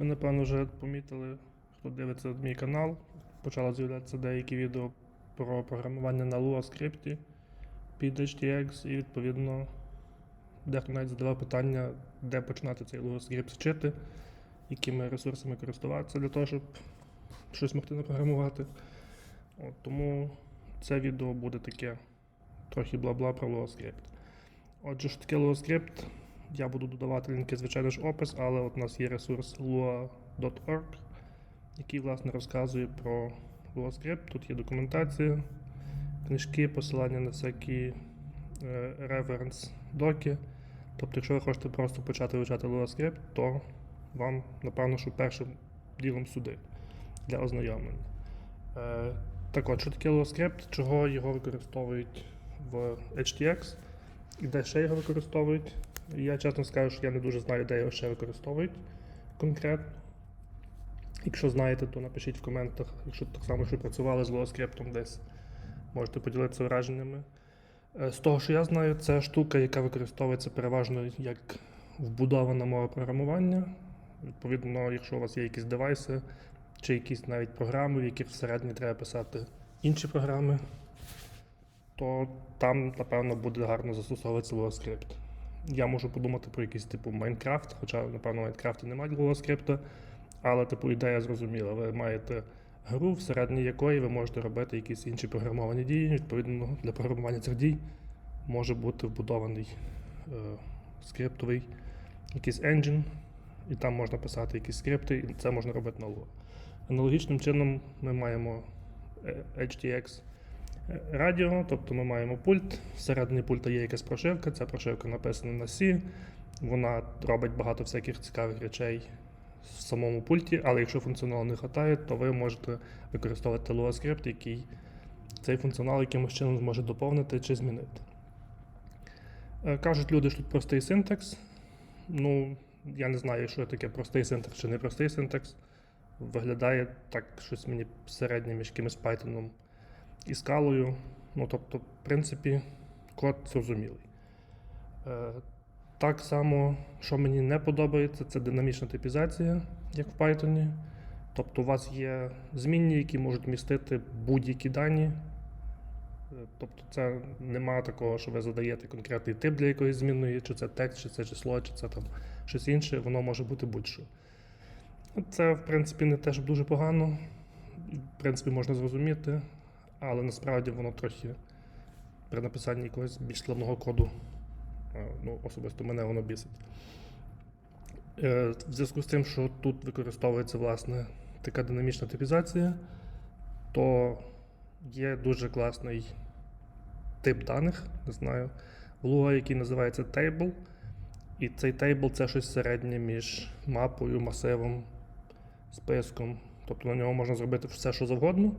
Ви, напевно, вже помітили, хто дивиться мій канал. Почало з'являтися деякі відео про програмування на Lua скрипті під HTX, і відповідно дехто навіть задавав питання, де починати цей Lua скрипт вчити, якими ресурсами користуватися для того, щоб щось могти напрограмувати. От, тому це відео буде таке трохи бла-бла про Lua скрипт. Отже, що таке Lua скрипт? Я буду додавати лінки, звичайно ж, опис, але от у нас є ресурс lua.org, який власне розказує про Lua скрипт. Тут є документація, книжки, посилання на всякі е, reference доки. Тобто, якщо ви хочете просто почати вивчати Lua скрипт, то вам, напевно, що першим ділом сюди для ознайомлення. Е, так от, що таке Lua скрипт, чого його використовують в HTX і де ще його використовують. Я чесно скажу, що я не дуже знаю, де його ще використовують конкретно. Якщо знаєте, то напишіть в коментах, якщо так само, що працювали з лоскриптом десь, можете поділитися враженнями. Е, З того, що я знаю, це штука, яка використовується переважно як вбудована мова програмування. Відповідно, якщо у вас є якісь девайси чи якісь навіть програми, в яких всередині треба писати інші програми, то там, напевно, буде гарно застосовуватися LuaScript. Я можу подумати про якийсь типу Майнкрафт, хоча, напевно, в Майнкрафті немає LuaScript, але типу ідея зрозуміла. Ви маєте гру, всередині якої ви можете робити якісь інші програмовані дії. Відповідно, для програмування цих дій може бути вбудований е, скриптовий якийсь engine, і там можна писати якісь скрипти, і це можна робити на Lua. Аналогічним чином ми маємо е, HTX радіо, тобто ми маємо пульт. Всередині пульта є якась прошивка, ця прошивка написана на C. Вона робить багато всяких цікавих речей в самому пульті, але якщо функціоналу не вистачає, то ви можете використовувати Lua скрипт, який цей функціонал якимось чином зможе доповнити чи змінити. Е, Кажуть люди, що тут простий синтекс. Ну, я не знаю, що таке простий синтекс чи непростий синтекс. Виглядає так щось мені середнє між якимось Python і скалою. Ну, тобто, в принципі, код зрозумілий. Е, так само, що мені не подобається, це динамічна типізація, як в Python. Тобто, у вас є змінні, які можуть містити будь-які дані. Е, Тобто, це немає такого, що ви задаєте конкретний тип для якоїсь змінної, чи це текст, чи це число, чи це там щось інше, воно може бути будь-що. Це, в принципі, не те, щоб дуже погано. В принципі, можна зрозуміти, але насправді воно трохи при написанні якогось більш складного коду. Ну, особисто мене воно бісить. Е, В зв'язку з тим, що тут використовується власне така динамічна типізація, то є дуже класний тип даних, не знаю, в який називається Table. І цей тейбл це щось середнє між мапою, масивом, списком. Тобто на нього можна зробити все, що завгодно.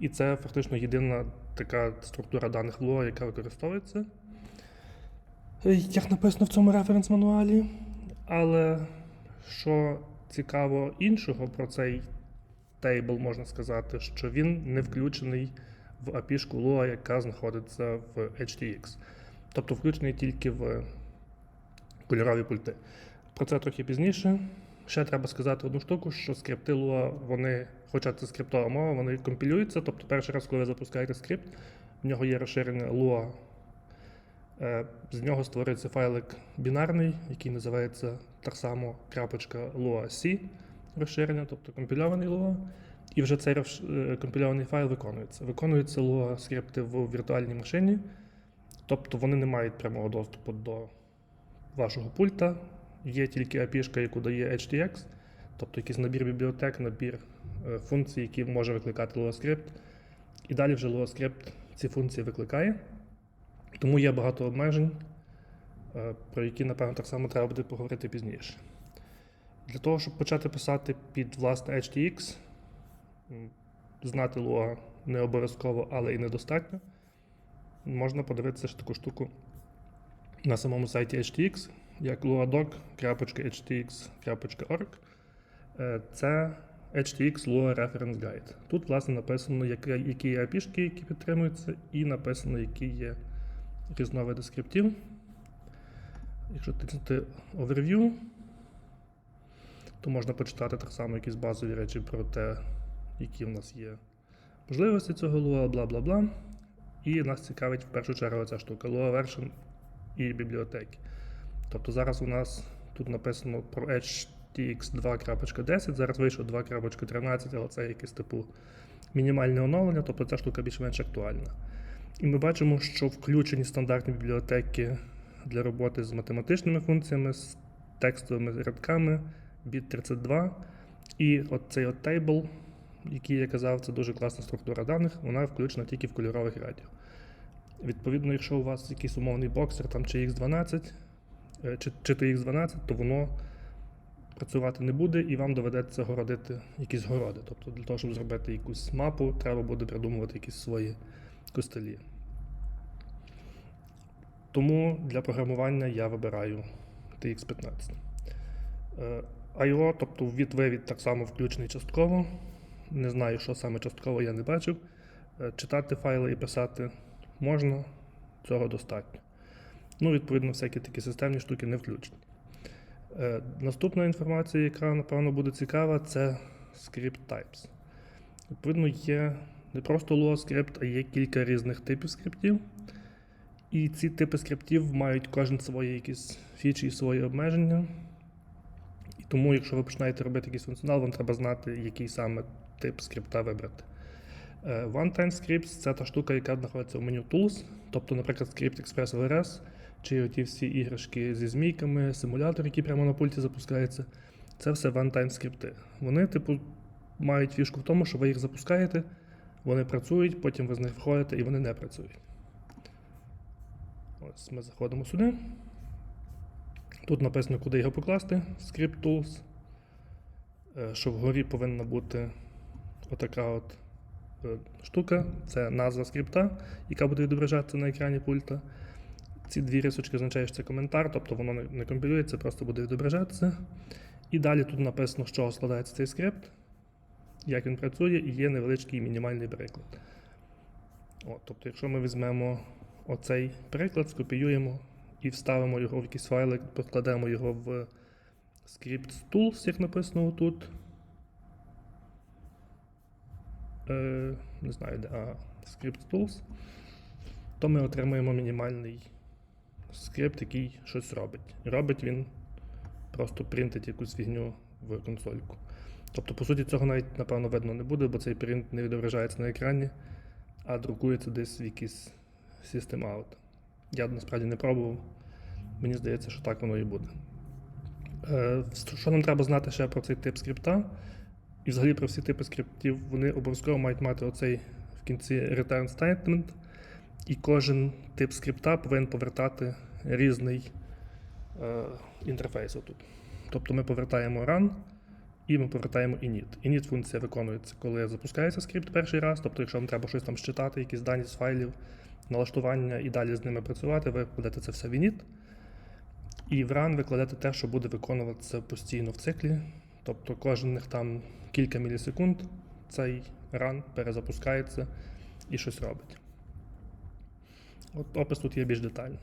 І це фактично єдина така структура даних в Lua, яка використовується. Як написано в цьому референс-мануалі. Але що цікаво іншого про цей тейбл, можна сказати, що він не включений в API-шку Lua, яка знаходиться в HTX. Тобто включений тільки в кольорові пульти. Про це трохи пізніше. Ще треба сказати одну штуку, що скрипти Lua, вони, хоча це скриптова мова, вони компілюються. Тобто перший раз, коли ви запускаєте скрипт, в нього є розширене Lua. Е, З нього створюється файлик бінарний, який називається так само .lua.c розширення, тобто компільований Lua. І вже цей е, компільований файл виконується. Виконуються Lua скрипти в віртуальній машині, тобто вони не мають прямого доступу до вашого пульта. Є тільки API, яку дає HTX, тобто якийсь набір бібліотек, набір е, функцій, які може викликати LuaScript. І далі вже LuaScript ці функції викликає. Тому є багато обмежень, е, про які, напевно, так само треба буде поговорити пізніше. Для того, щоб почати писати під власне HTX, знати Lua не обов'язково, але і недостатньо. Можна подивитися ж таку штуку на самому сайті HTX, як luadoc.htx.org. Е, Це HTX Lua Reference Guide. Тут, власне, написано, які є API, які підтримуються, і написано, які є різновиди скриптів. Якщо тиснути Overview, то можна почитати так само якісь базові речі про те, які в нас є можливості цього Lua, бла бла бла. І нас цікавить в першу чергу ця штука Lua Version і бібліотеки. Тобто зараз у нас тут написано про HTX 2.10, зараз вийшов 2.13, але це якесь типу мінімальне оновлення, тобто ця штука більш-менш актуальна. І ми бачимо, що включені стандартні бібліотеки для роботи з математичними функціями, з текстовими рядками від 32. І от цей от table, який я казав, це дуже класна структура даних, вона включена тільки в кольорових радіо. Відповідно, якщо у вас якийсь умовний боксер там чи X12, е, чи, чи TX12, то воно працювати не буде і вам доведеться городити якісь городи. Тобто для того, щоб зробити якусь мапу, треба буде придумувати якісь свої костелі. Тому для програмування я вибираю TX15. Е, I.O., тобто від-вивід так само включений частково. Не знаю, що саме частково я не бачив. Е, Читати файли і писати можна, цього достатньо. Ну, відповідно, всякі такі системні штуки не включені. Е, Наступна інформація, яка, напевно, буде цікава, це script types. Відповідно, є не просто Lua скрипт, а є кілька різних типів скриптів. І ці типи скриптів мають кожен свої якісь фічі і свої обмеження. І тому, якщо ви починаєте робити якийсь функціонал, вам треба знати, який саме тип скрипта вибрати. Е, One-time scripts це та штука, яка знаходиться в меню Tools, тобто, наприклад, скрипт Express LRS, чи оті всі іграшки зі змійками, симулятор, який прямо на пульті запускається. Це все one-time скрипти. Вони, типу, мають фішку в тому, що ви їх запускаєте, вони працюють, потім ви з них входите і вони не працюють. Ось ми заходимо сюди. Тут написано, куди його покласти. Script Tools. Е, Що вгорі повинна бути отака от е, штука. Це назва скрипта, яка буде відображатися на екрані пульта. Ці дві рисочки означають, що це коментар, тобто воно не- не компілюється, просто буде відображатися. І далі тут написано, з чого складається цей скрипт, як він працює, і є невеличкий мінімальний приклад. От, тобто, якщо ми візьмемо оцей приклад, скопіюємо і вставимо його в якийсь файлик, покладемо його в script tools, як написано тут. Е, не знаю, де, а script tools, то ми отримаємо мінімальний скрипт, який щось робить. Робить він просто принтить якусь фігню в консольку. Тобто, по суті, цього навіть, напевно, видно не буде, бо цей принт не відображається на екрані, а друкується десь в якийсь System Out. Я насправді не пробував. Мені здається, що так воно і буде. Е, Що нам треба знати ще про цей тип скрипта? І взагалі про всі типи скриптів, вони обов'язково мають мати оцей в кінці return statement, і кожен тип скрипта повинен повертати різний е, інтерфейс отут. Тобто ми повертаємо run і ми повертаємо init. Init функція виконується, коли запускається скрипт перший раз, тобто, якщо вам треба щось там считати, якісь дані з файлів, налаштування і далі з ними працювати, ви кладете це все в init. І в run ви кладете те, що буде виконуватися постійно в циклі. Тобто кожних там кілька мілісекунд цей run перезапускається і щось робить. От опис тут є більш детальний.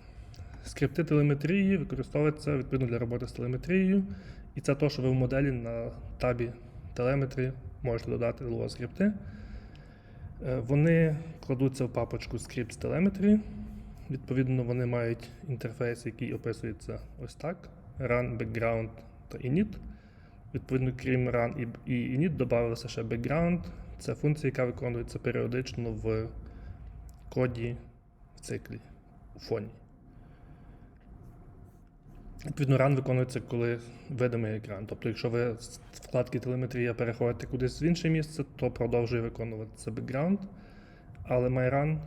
Скрипти телеметрії використовуються відповідно для роботи з телеметрією. І це те, що ви в моделі на табі телеметрі можете додати Lua скрипти. Е, Вони кладуться в папочку Scripts Telemetry. Відповідно, вони мають інтерфейс, який описується ось так: Run, Background та Init. Відповідно, крім Run і Init, додавалося ще Background. Це функція, яка виконується періодично в коді в циклі у фоні. Відповідно, run виконується, коли видимий екран. Тобто, якщо ви з вкладки телеметрія переходите кудись в інше місце, то продовжує виконуватися background, але MyRun,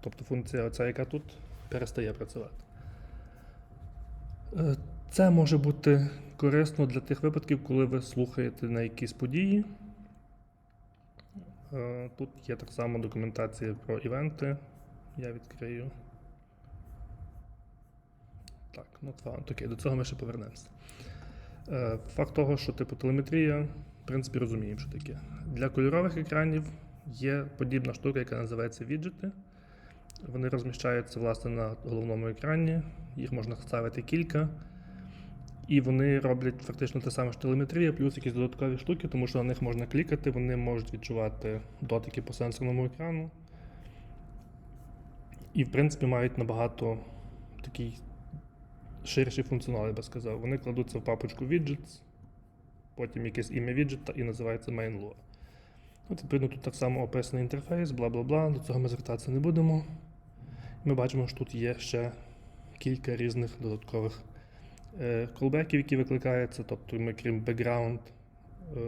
тобто функція, оця, яка тут, перестає працювати. Е, Це може бути корисно для тих випадків, коли ви слухаєте на якісь події. Е, Тут є так само документація про івенти. Я відкрию. Так, found. Окей, до цього ми ще повернемося. Е, Факт того, що типу телеметрія, в принципі, розуміємо, що таке. Для кольорових екранів є подібна штука, яка називається віджити. Вони розміщаються власне на головному екрані, їх можна ставити кілька. І вони роблять фактично те саме, що телеметрія, плюс якісь додаткові штуки, тому що на них можна клікати, вони можуть відчувати дотики по сенсорному екрану. І, в принципі, мають набагато такий ширший функціонал, я би сказав. Вони кладуться в папочку widgets, потім якесь ім'я віджета і називається main.lua. От, відповідно, тут так само описаний інтерфейс, бла бла бла. До цього ми звертатися не будемо. Ми бачимо, що тут є ще кілька різних додаткових колбеків, які викликаються. Тобто ми, крім background, е,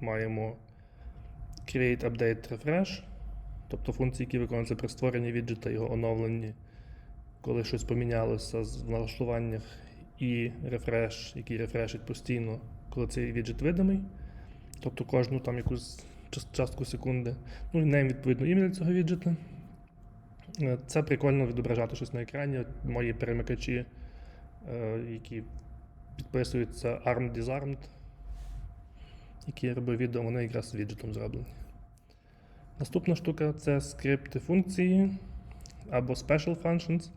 маємо create, update, refresh, тобто функції, які виконуються при створенні віджета, його оновленні, коли щось помінялося в налаштуваннях, і refresh, який рефрешить постійно, коли цей віджет видимий. Тобто кожну там якусь частку секунди. Ну і name, відповідно, ім'я цього віджета. Е, Це прикольно відображати щось на екрані. Мої перемикачі, е, які підписуються Armed Disarmed, які я робив відео, вони якраз з віджетом зроблені. Наступна штука це скрипти функції або Special Functions.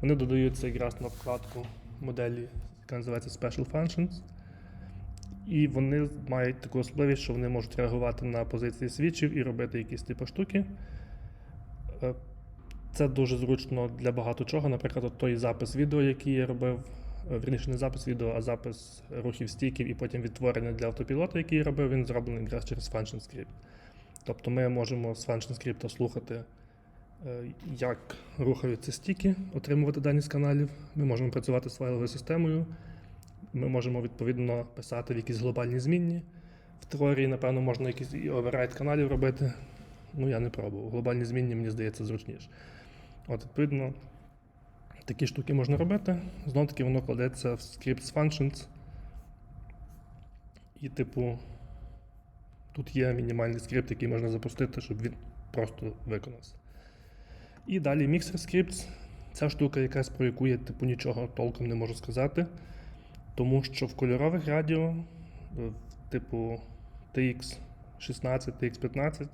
Вони додаються якраз на вкладку моделі, яка називається Special Functions. І вони мають таку особливість, що вони можуть реагувати на позиції свічів і робити якісь типу штуки. Е, Це дуже зручно для багато чого. Наприклад, той запис відео, який я робив, е, вірніше, не запис відео, а запис рухів стіків і потім відтворення для автопілота, який я робив, він зроблений якраз через Function Script. Тобто ми можемо з Function Script слухати, е, як рухаються стіки, отримувати дані з каналів. Ми можемо працювати з файловою системою. Ми можемо відповідно писати в якісь глобальні змінні. В теорії, напевно, можна якісь і оверрайт каналів робити. Ну, я не пробував. Глобальні змінні, мені здається, зручніше. От, відповідно, такі штуки можна робити. Знову таки, воно кладеться в scripts functions. І, типу, тут є мінімальний скрипт, який можна запустити, щоб він просто виконався. І далі Mixer Scripts. Ця штука, якась про яку я типу, нічого толком не можу сказати. Тому що в кольорових радіо, е, типу TX16, TX15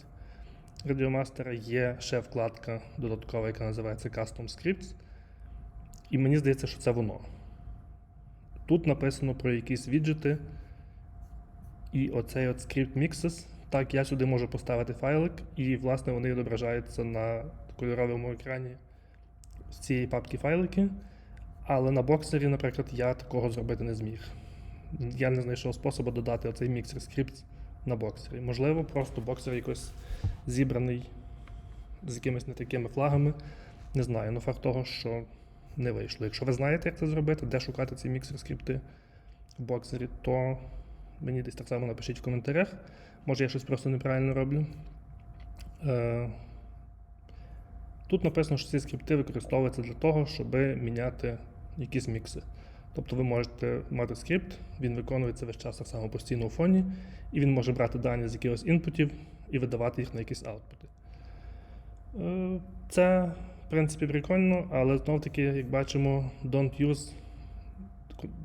радіомастера є ще вкладка додаткова, яка називається Custom Scripts. І мені здається, що це воно. Тут написано про якісь віджити. І оцей от script mixes. Так, я сюди можу поставити файлик, і, власне, вони відображаються на кольоровому екрані з цієї папки файлики. Але на боксері, наприклад, я такого зробити не зміг. Я не знайшов способу додати оцей міксер скрипт на боксері. Можливо, просто боксер якось зібраний з якимись не такими флагами. Не знаю, ну факт того, що не вийшло. Якщо ви знаєте, як це зробити, де шукати ці міксер скрипти в боксері, то мені десь так само напишіть в коментарях. Може, я щось просто неправильно роблю. Е, Тут написано, що ці скрипти використовуються для того, щоб міняти якісь мікси. Тобто ви можете мати скрипт, він виконується весь час так само постійно у фоні, і він може брати дані з якихось інпутів і видавати їх на якісь аутпути. Е, Це, в принципі, прикольно, але знов таки, як бачимо, don't use,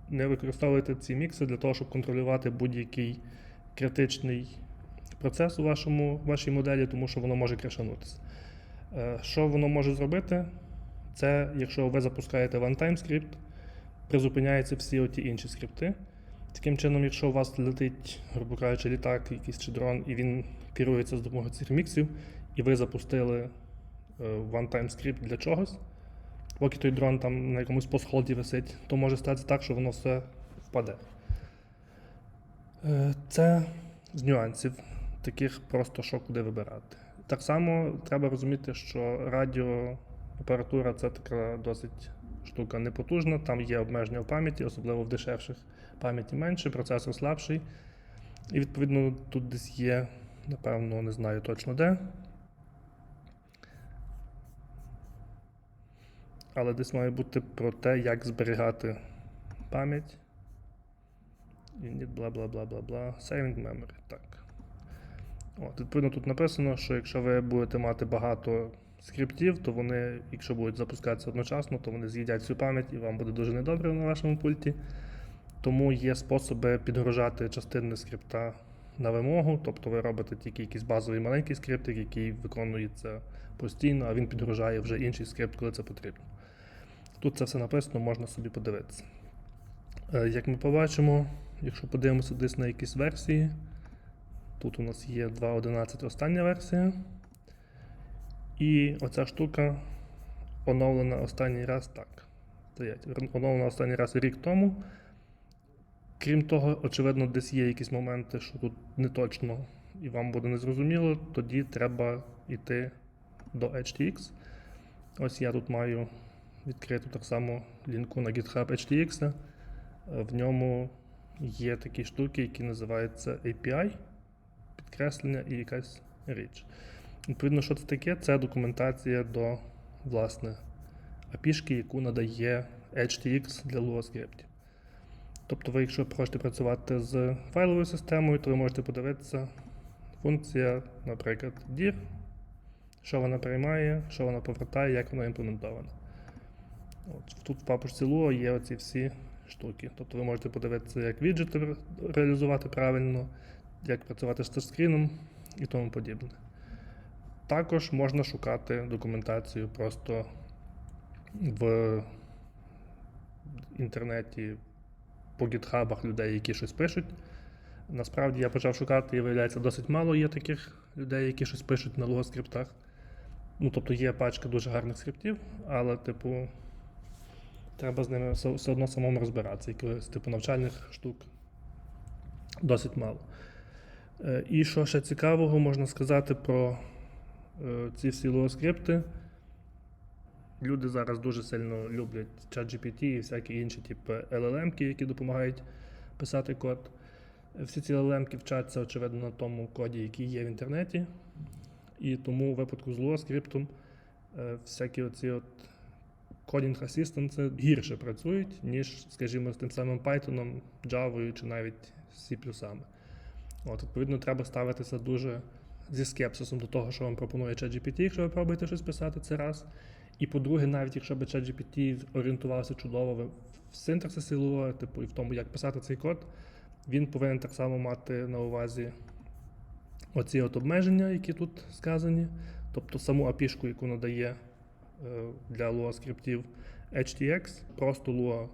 не використовуйте ці мікси для того, щоб контролювати будь-який критичний процес у вашому, вашій моделі, тому що воно може крашанутися. Е, Що воно може зробити? Це якщо ви запускаєте one-time скрипт, призупиняються всі оті інші скрипти. Таким чином, якщо у вас летить, грубо кажучи, літак, якийсь чи дрон, і він керується з допомогою цих міксів, і ви запустили е, one-time скрипт для чогось, поки той дрон там на якомусь постхолді висить, то може статися так, що воно все впаде. Е, Це з нюансів, таких просто що куди вибирати. Так само треба розуміти, що радіоапаратура це така досить штука непотужна, там є обмеження в пам'яті, особливо в дешевших пам'яті менше, процесор слабший. І відповідно тут десь є, напевно, не знаю точно де. Але десь має бути про те, як зберігати пам'ять. Unit, бла бла бла бла бла. Saving memory. Так. От, відповідно, тут написано, що якщо ви будете мати багато скриптів, то вони, якщо будуть запускатися одночасно, то вони з'їдять всю пам'ять і вам буде дуже недобре на вашому пульті. Тому є способи підгружати частини скрипта на вимогу, тобто ви робите тільки якийсь базовий маленький скриптик, який виконується постійно, а він підгружає вже інший скрипт, коли це потрібно. Тут це все написано, можна собі подивитися. Е, Як ми побачимо, якщо подивимося десь на якісь версії, тут у нас є 2.11 остання версія. І оця штука оновлена останній раз так. Оновлена останній раз рік тому. Крім того, очевидно, десь є якісь моменти, що тут не точно і вам буде незрозуміло, тоді треба йти до HTX. Ось я тут маю відкриту так само лінку на GitHub HTX. В ньому є такі штуки, які називаються API, підкреслення і якась річ. Відповідно, що це таке? Це документація до власне API, яку надає HTX для Lua скриптів. Тобто, ви, якщо хочете працювати з файловою системою, то ви можете подивитися функція, наприклад, dir, що вона приймає, що вона повертає, як вона імплементована. От, тут в папочці Lua є оці всі штуки. Тобто ви можете подивитися, як віджити реалізувати правильно, як працювати з тачскріном і тому подібне. Також можна шукати документацію просто в інтернеті по гітхабах людей, які щось пишуть. Насправді я почав шукати і виявляється, досить мало є таких людей, які щось пишуть на Lua скриптах. Ну, тобто є пачка дуже гарних скриптів, але, типу, треба з ними все, все одно самому розбиратися. Якихось типу навчальних штук досить мало. Е, І що ще цікавого можна сказати про е, ці всі Lua скрипти. Люди зараз дуже сильно люблять ChatGPT і всякі інші, типу LLM, які допомагають писати код. Всі ці LLM вчаться, очевидно, на тому коді, який є в інтернеті. І тому у випадку з Lua е, всякі оці от coding assistants гірше працюють, ніж, скажімо, з тим самим Python, Java чи навіть C++. От, відповідно, треба ставитися дуже зі скепсисом до того, що вам пропонує ChatGPT, якщо ви пробуєте щось писати, це раз. І по-друге, навіть якщо б ChatGPT орієнтувався чудово в синтаксисі Lua, типу, і в тому, як писати цей код, він повинен так само мати на увазі оці от обмеження, які тут сказані, тобто саму API, яку надає для Lua скриптів HTX, просто Lua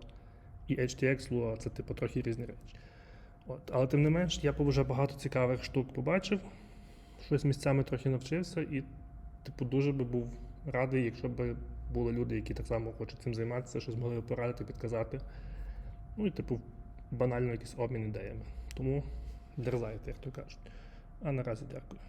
і HTX Lua це типу трохи різні речі. От. Але тим не менш, я вже багато цікавих штук побачив, щось місцями трохи навчився, і, типу, дуже би був радий, якщо б були люди, які так само хочуть цим займатися, щось могли порадити, підказати. Ну і, типу, банально якийсь обмін ідеями. Тому дерзайте, як то кажуть. А наразі дякую.